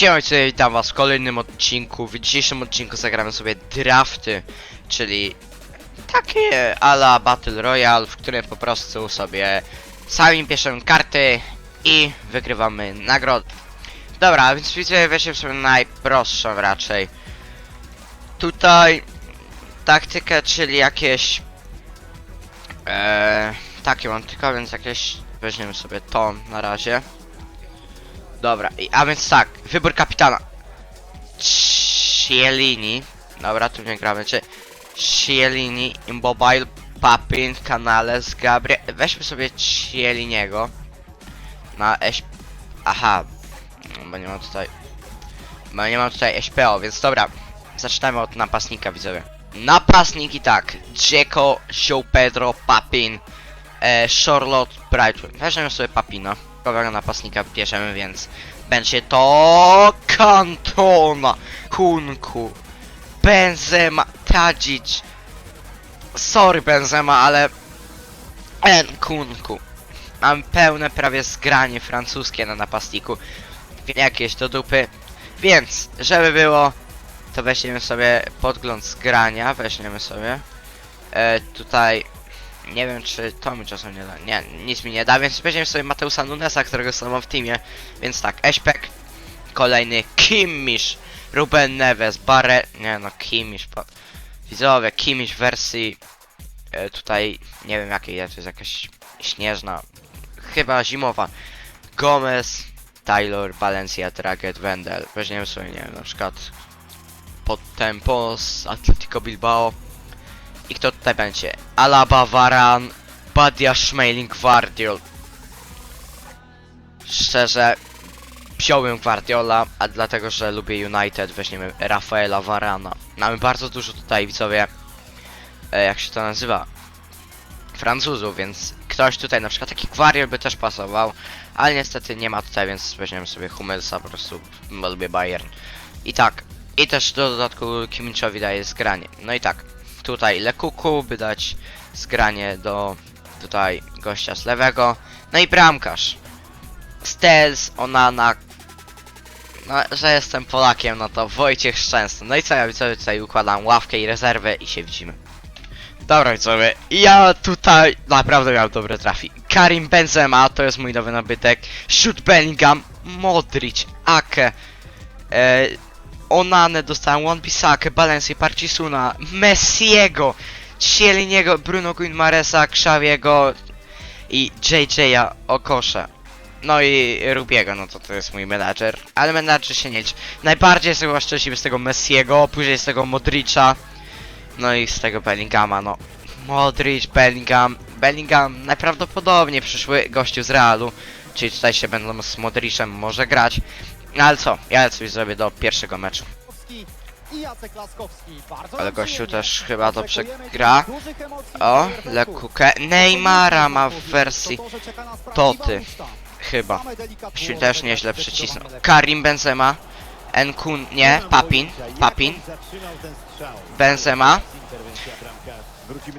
Siema, tutaj witam was w kolejnym odcinku. W dzisiejszym odcinku zagramy sobie drafty, czyli takie ala Battle Royale, w którym po prostu sobie sami bierzemy karty i wygrywamy nagrody. Dobra, więc widzę, weźmy sobie najprostszą raczej. Tutaj taktykę, czyli jakieś Eee, takie mam tylko, więc jakieś weźmiemy sobie to na razie. Dobra, a więc tak, wybór kapitana. Cielini. Dobra, tu nie gramy, czy Cielini, Immobile, Papin, Canales, Gabriel. Weźmy sobie Cieliniego. Na eś... Aha. Bo nie mam tutaj... Bo nie mam tutaj SPO, więc dobra. Zaczynamy od napastnika, widzowie. Napastniki tak. Dzeko, Joe Pedro, Papin, e, Charlotte, Brightwood. Weźmiemy sobie Papina. Nowego napastnika bierzemy, więc będzie to Cantona, Kunku, Benzema, Tadic. Sorry Benzema, ale Kunku. Mam pełne prawie zgranie francuskie na napastniku. Jakieś do dupy. Więc, żeby było, to weźmiemy sobie podgląd zgrania, weźmiemy sobie. E, tutaj nie wiem czy to mi czasem nie da. Nie, nic mi nie da, więc weźmiemy sobie Mateusa Nunesa, którego sam mam w teamie. Więc tak, Eśpek, kolejny Kimmich, Ruben Neves, Barre... Nie no, Kimmich, po... Widzowie, Kimmich w wersji... E, tutaj, nie wiem jakiej to jest jakaś śnieżna, chyba zimowa. Gomez, Taylor, Valencia, Draget, Wendel. Weźmiemy sobie, nie wiem, na przykład pod tempo z Atletico Bilbao. I kto tutaj będzie? Alaba, Varan, Badia, Schmeling, Guardiol. Szczerze, wziąłem Guardiola, a dlatego, że lubię United, weźmiemy Rafaela Varana. Mamy bardzo dużo tutaj, widzowie, e, jak się to nazywa? Francuzów, więc ktoś tutaj, na przykład taki Guardiol by też pasował, ale niestety nie ma tutaj, więc weźmiemy sobie Hummelsa, po prostu, lubię Bayern. I tak, i też do dodatku Kimmiczowi daje zgranie. No i tak, tutaj Lekuku, by dać zgranie do tutaj gościa z lewego. No i bramkarz. Stels, Onana. No, że jestem Polakiem, no to Wojciech Szczęsny. No i co, ja sobie tutaj układam ławkę i rezerwę i się widzimy. Dobra widzowie, ja tutaj naprawdę miałem dobre trafi. Karim Benzema, to jest mój nowy nabytek. Shoot Bellingham, Modric, Ake. E, Onane dostałem, One Bissakę, Balencję, Parcisuna, Messiego, Cieliniego, Bruno Guinmaresa, Krzawiego i JJ'a Okosze. No i Rubiego, no to to jest mój menadżer, ale menadżer się nie liczy. Najbardziej jestem chyba szczęśliwy z tego Messiego, później z tego Modricza, no i z tego Bellingama, no. Modric, Bellingham, Bellingham najprawdopodobniej przyszły gościu z Realu, czyli tutaj się będą z Modricem może grać. No ale co, ja coś zrobię do pierwszego meczu. Ale gościu też chyba to przegra. O. Lekukę. Neymara ma w wersji Toty. chyba. Się też nieźle przycisnął. Karim Benzema. Enkun, nie, Papin, Papin, Benzema.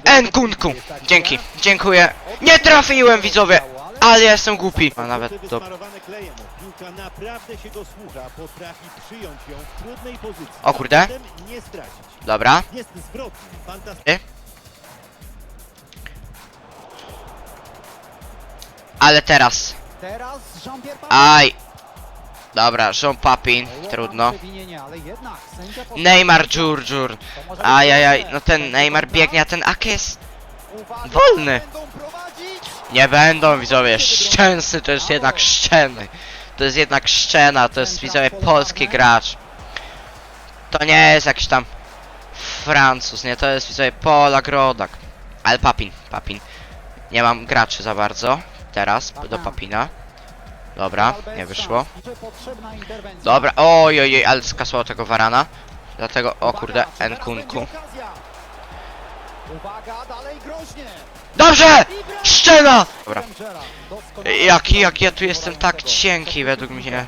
Enkunku! Dzięki, dziękuję. Nie trafiłem widzowie, ale ja jestem głupi. A nawet do... klejem. Piłka naprawdę się go słucha, potrafi przyjąć ją w trudnej pozycji. O kurde. nie stracić. Dobra. Jest zwrotny, fantastyczny. Ale teraz. Teraz Jean-Pierre. Aj. Dobra, Jean Papin, trudno. Neymar. To być Ajajaj, no ten Neymar biegnie, a ten Ake jest wolny. Nie będą widzowie, szczęsny to jest jednak szczeny. To jest jednak szczena, to jest widzowie polski gracz. To nie jest jakiś tam Francuz, nie, to jest widzowie Polak Rodak. Ale Papin, Papin. Nie mam graczy za bardzo. Teraz do Papina. Dobra, nie wyszło. Dobra, oj, oj, oj, ale skasował tego Varana. Dlatego, o kurde, okazja? Uwaga, dalej groźnie. Dobrze! Szczena! Dobra. Jaki, jak ja tu jestem tak cienki według mnie.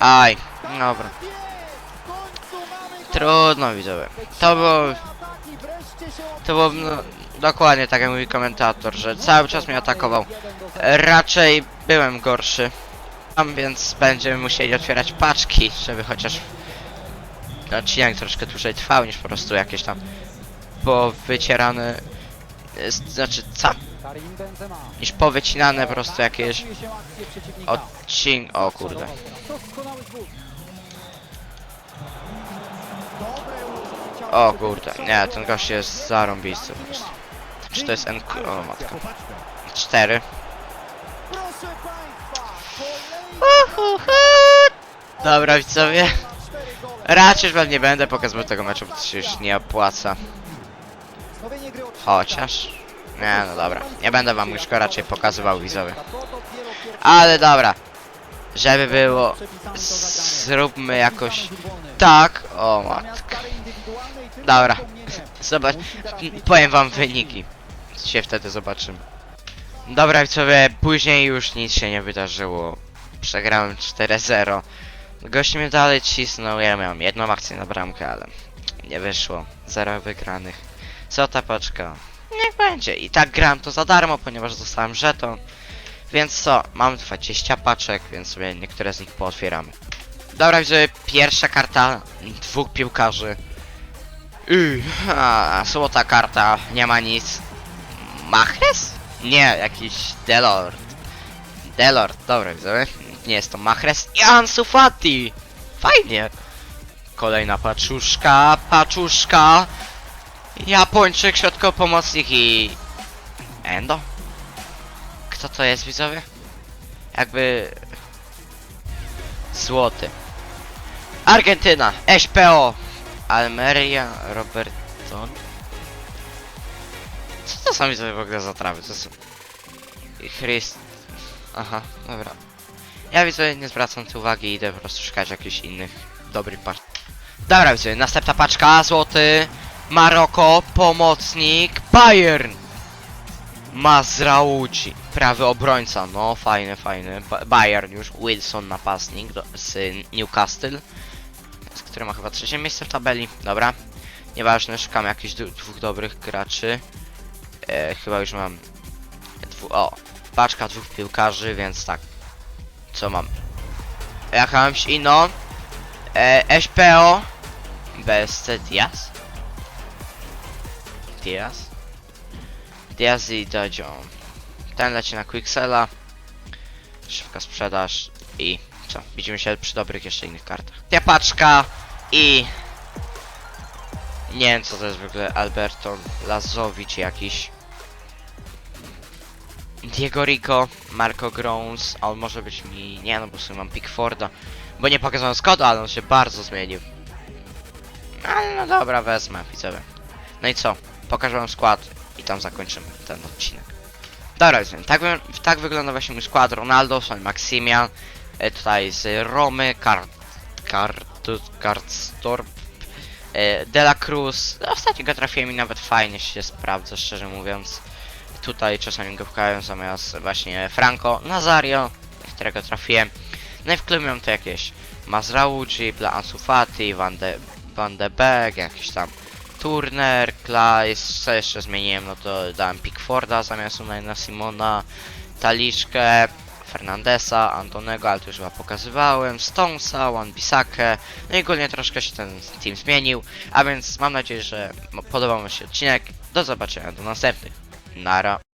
Aj, dobra. Trudno widzowie. To było... To było no, dokładnie tak jak mówi komentator, że cały czas mnie atakował. Raczej byłem gorszy. Tam więc będziemy musieli otwierać paczki, żeby chociaż odcinek troszkę dłużej trwał niż po prostu jakieś tam powycierane, znaczy ca, niż powycinane po prostu jakieś odcink... O kurde. O kurde, nie, ten gość jest zarąbisty po prostu. Czy to jest NQ? O matka. Popatrzmy. Cztery. Proszę Państwa, kolejny Dobra widzowie. Raczej wam nie będę pokazywał tego meczu, bo to się już nie opłaca. Chociaż... Nie, no dobra. Nie będę wam już go raczej pokazywał pierwszy Ale dobra. Żeby było... Zróbmy jakoś... Tak. O matka. Dobra. Zobacz. Powiem wam wyniki. Się wtedy zobaczymy. Dobra widzowie, później już nic się nie wydarzyło. Przegrałem 4-0. Gość mnie dalej cisnął, ja miałem jedną akcję na bramkę, ale nie wyszło. Zero wygranych. Co ta paczka? Niech będzie. I tak gram to za darmo, ponieważ dostałem żeton. Więc co, mam 20 paczek, więc sobie niektóre z nich pootwieramy. Dobra, widzowie, pierwsza karta dwóch piłkarzy. Yy, a, złota karta, nie ma nic. Mahrez? Nie, jakiś Delord. Delord, dobra widzowie. Nie jest to Mahrez. I Ansu Fati! Fajnie. Kolejna paczuszka, paczuszka. Japończyk, środkowy pomocnik i... Endo? Kto to jest widzowie? Jakby... Złoty. Argentyna, SPO. Almeria, Roberton. Co to są widzowie w ogóle za trawy? To są... Chryst... Aha, dobra. Ja widzowie nie zwracam uwagi, idę po prostu szukać jakichś innych dobrych paczek. Dobra widzowie, następna paczka, złoty, Maroko, pomocnik, Bayern! Mazrauci, prawy obrońca, no fajny, fajny. Ba Bayern już, Wilson napastnik do, z Newcastle, z który ma chyba trzecie miejsce w tabeli, dobra. Nieważne, szukam jakichś dwóch dobrych graczy. E, chyba już mam dwu, o, paczka dwóch piłkarzy, więc tak. Co mam? Jakąś inną. E, SPO. BSC Diaz. Diaz. Diaz i Dojo. Ten leci na Quicksela. Szybka sprzedaż i co? Widzimy się przy dobrych jeszcze innych kartach. Ta paczka i nie wiem co to jest w ogóle Alberto Lazowicz jakiś. Diego Rico, Marco Grounds, a on może być mi... Nie no, bo sobie mam Pickforda. Bo nie pokazałem skoda, ale on się bardzo zmienił. Ale no dobra, wezmę, widzowie. No i co? Pokażę wam skład i tam zakończymy ten odcinek. Dobra, więc tak, wy- tak wygląda właśnie mój skład. Ronaldo, San Maximian, e, tutaj z Romy, Kart... Kart... Kartstorp, e, De La Cruz. Ostatnio go trafiłem i nawet fajnie się sprawdza, szczerze mówiąc. Tutaj czasami go pchają zamiast właśnie Franco Nazario, którego trafiłem. No i w klubie mam to jakieś Mazrauci, dla Ansu Fati, Van de, Van de Beek, jakiś tam Turner, Klais, co jeszcze zmieniłem, no to dałem Pickforda zamiast Unajna Simona, Taliszkę, Fernandesa, Antonego, ale to już chyba pokazywałem, Stonesa, Wan Bisakę, no i ogólnie troszkę się ten team zmienił, a więc mam nadzieję, że podobał Wam się odcinek, do zobaczenia do następnych, nara.